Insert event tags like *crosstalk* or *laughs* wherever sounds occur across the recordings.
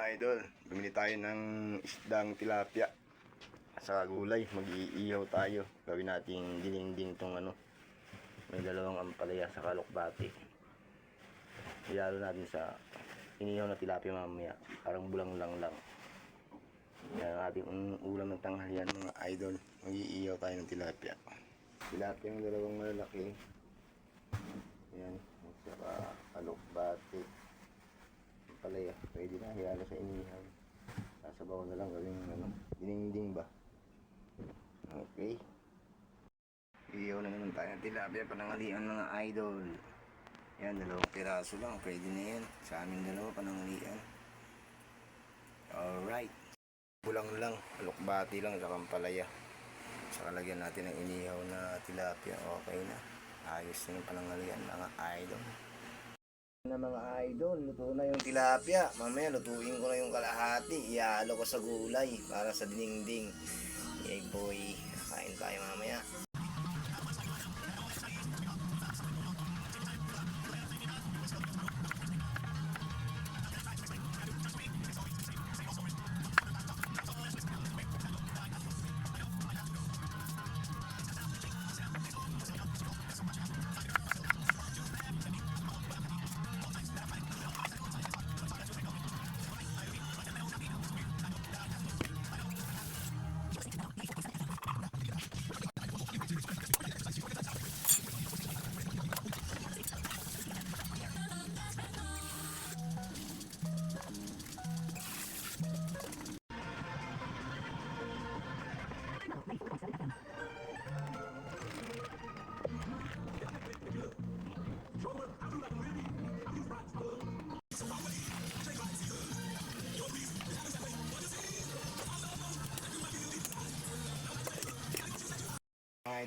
Idol, bumili tayo ng isdang tilapia sa gulay. Mag-iihaw tayo. Gawin natin dinding tong ano. May dalawang ampalaya sa kalokbati. Ilalo natin sa inihaw na tilapia mamaya. Parang bulang lang lang. Yan ang ating ulam ng tanghalian mga idol. Mag-iihaw tayo ng tilapia. Tilapia yung dalawang malalaki. Yan. Saka kalokbati palaya. Pwede na, hiyalo sa inihaw. Sasabaw na lang gawing ano, dininding ba? Okay. Iyaw na naman tayo ng tilapia panangalian mga idol. Yan, dalawang piraso lang. Pwede na yan. Sa amin dalawa panangalian. Alright. Bulang lang. Alokbati lang sa kampalaya. Saka lagyan natin ng inihaw na tilapia. Okay na. Ayos na yung panangalian mga idol na mga idol, luto na yung tilapia. Mamaya lutuin ko na yung kalahati. Ialo ko sa gulay para sa dinding. Yay boy, kain tayo mamaya.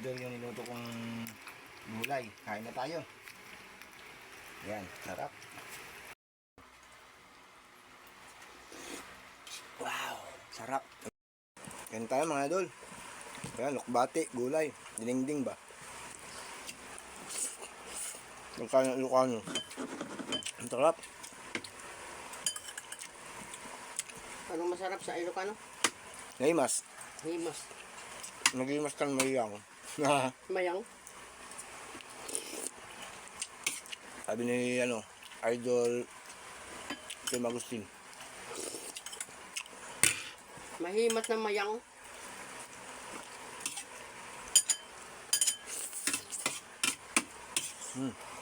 Idol yung niluto kong gulay. Kain na tayo. Yan, sarap. Wow, sarap. Yan tayo mga idol. Yan, lukbati, gulay. Dinengding ba? Lukano, lukano. Ang sarap. Anong masarap sa Ilocano? Naimas. Himas. Nagimas kang mayang. *laughs* Mayang. Sabi ni, ano, idol Tim Agustin. Mahimas na mayang. Hmm.